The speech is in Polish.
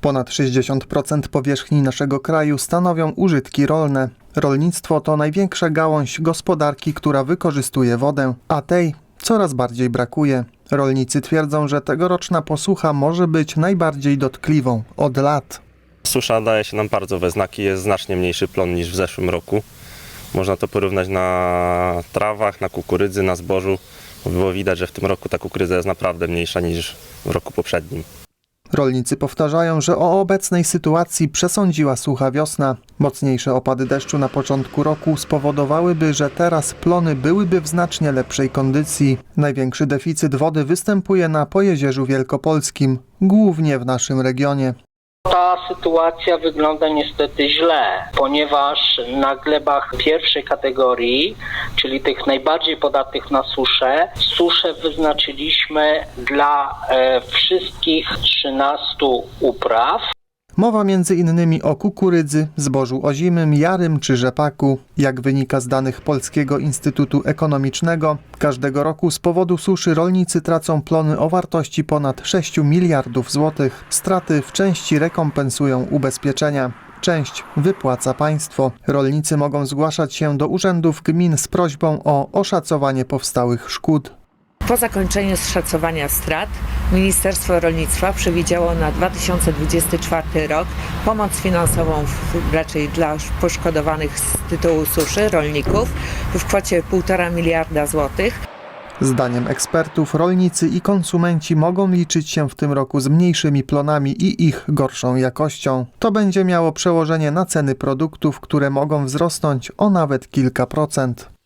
Ponad 60% powierzchni naszego kraju stanowią użytki rolne. Rolnictwo to największa gałąź gospodarki, która wykorzystuje wodę, a tej coraz bardziej brakuje. Rolnicy twierdzą, że tegoroczna posłucha może być najbardziej dotkliwą od lat. Susza daje się nam bardzo we znaki, jest znacznie mniejszy plon niż w zeszłym roku. Można to porównać na trawach, na kukurydzy, na zbożu. Było widać, że w tym roku ta kukurydza jest naprawdę mniejsza niż w roku poprzednim. Rolnicy powtarzają, że o obecnej sytuacji przesądziła sucha wiosna. Mocniejsze opady deszczu na początku roku spowodowałyby, że teraz plony byłyby w znacznie lepszej kondycji. Największy deficyt wody występuje na Pojezierzu Wielkopolskim, głównie w naszym regionie. Ta sytuacja wygląda niestety źle, ponieważ na glebach pierwszej kategorii, czyli tych najbardziej podatnych na suszę, suszę wyznaczyliśmy dla e, wszystkich 13 upraw. Mowa między innymi o kukurydzy, zbożu ozimym, jarym czy rzepaku. Jak wynika z danych Polskiego Instytutu Ekonomicznego, każdego roku z powodu suszy rolnicy tracą plony o wartości ponad 6 miliardów złotych. Straty w części rekompensują ubezpieczenia. Część wypłaca państwo. Rolnicy mogą zgłaszać się do urzędów gmin z prośbą o oszacowanie powstałych szkód. Po zakończeniu szacowania strat Ministerstwo Rolnictwa przewidziało na 2024 rok pomoc finansową w, raczej dla poszkodowanych z tytułu suszy rolników w kwocie 1,5 miliarda złotych. Zdaniem ekspertów, rolnicy i konsumenci mogą liczyć się w tym roku z mniejszymi plonami i ich gorszą jakością. To będzie miało przełożenie na ceny produktów, które mogą wzrosnąć o nawet kilka procent.